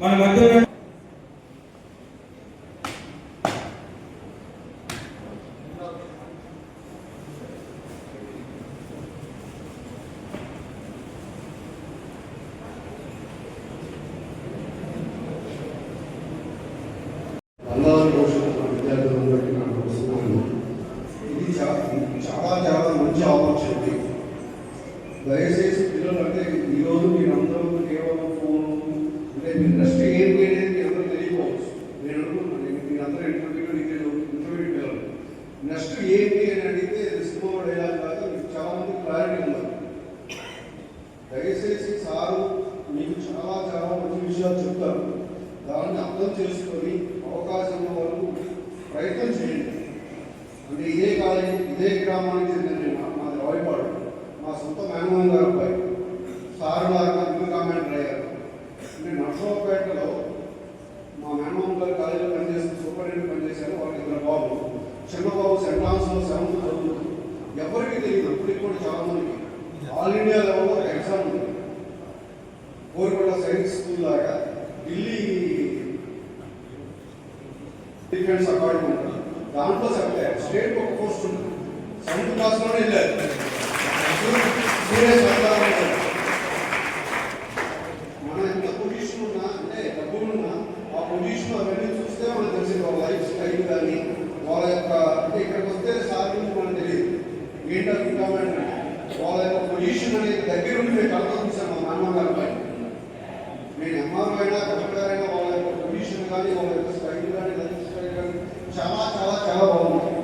మన మధ్య ఇది చాలా చాలా మంచి దయచేసి అంటే మీ నెక్స్ట్ ఏంటి అనేది మీ అందరూ తెలియకపోవచ్చు నేను అనుకుంటున్నాను నేను మీరందరూ ఇంటర్వ్యూ ఇంటర్వ్యూ పిల్లలు నెక్స్ట్ ఏంటి అని అడిగితే ఇది సినిమా డైలాగ్ కాదు మీకు చాలా మంది క్లారిటీ ఉన్నారు. దయచేసి సారు మీకు చాలా చాలా మంచి విషయాలు చెప్తారు. దాన్ని అర్థం చేసుకొని అవకాశం ఉన్న వరకు ప్రయత్నం చేయండి. అంటే ఇదే కాలేజీ ఇదే గ్రామానికి చెందిన సంవత్సరం ఆన్స్లో సెవెంత్ చదువుతుంది ఎవరికి తెలియదు ఇప్పటికి కూడా చాలా మందికి. ఆల్ ఇండియా లెవెల్లో ఒక ఎగ్జామ్ ఉంది. కోరికొండ సైన్స్ స్కూల్ లాగా ఢిల్లీ డిఫెన్స్ అకాడమీ ఉంటుంది దాంట్లో సెలెక్ట్ స్టేట్ ఒక పోస్ట్ ఉంటుంది సెవెంత్ క్లాస్లోనే వెళ్ళారు. సీరియస్ మన ఎంత పొజిషన్ ఉన్నా అంటే డబ్బులు ఉన్నా ఆ పొజిషన్ అవన్నీ చూస్తే మనకు తెలిసింది వాళ్ళ లైఫ్ స్టైల్ కానీ వాళ్ళ యొక్క కాకపోతే ఇక్కడికి వస్తే సార్ గురించి మనం తెలియదు ఏంటో వాళ్ళ యొక్క పొజిషన్ అనేది దగ్గర ఉండి నేను కలతో మా నాన్న గారి పైన. నేను ఎంఆర్ఓ అయినా కలెక్టర్ వాళ్ళ యొక్క పొజిషన్ కానీ వాళ్ళ యొక్క స్టైల్ కానీ లైఫ్ స్టైల్ కానీ చాలా చాలా చాలా బాగుంటుంది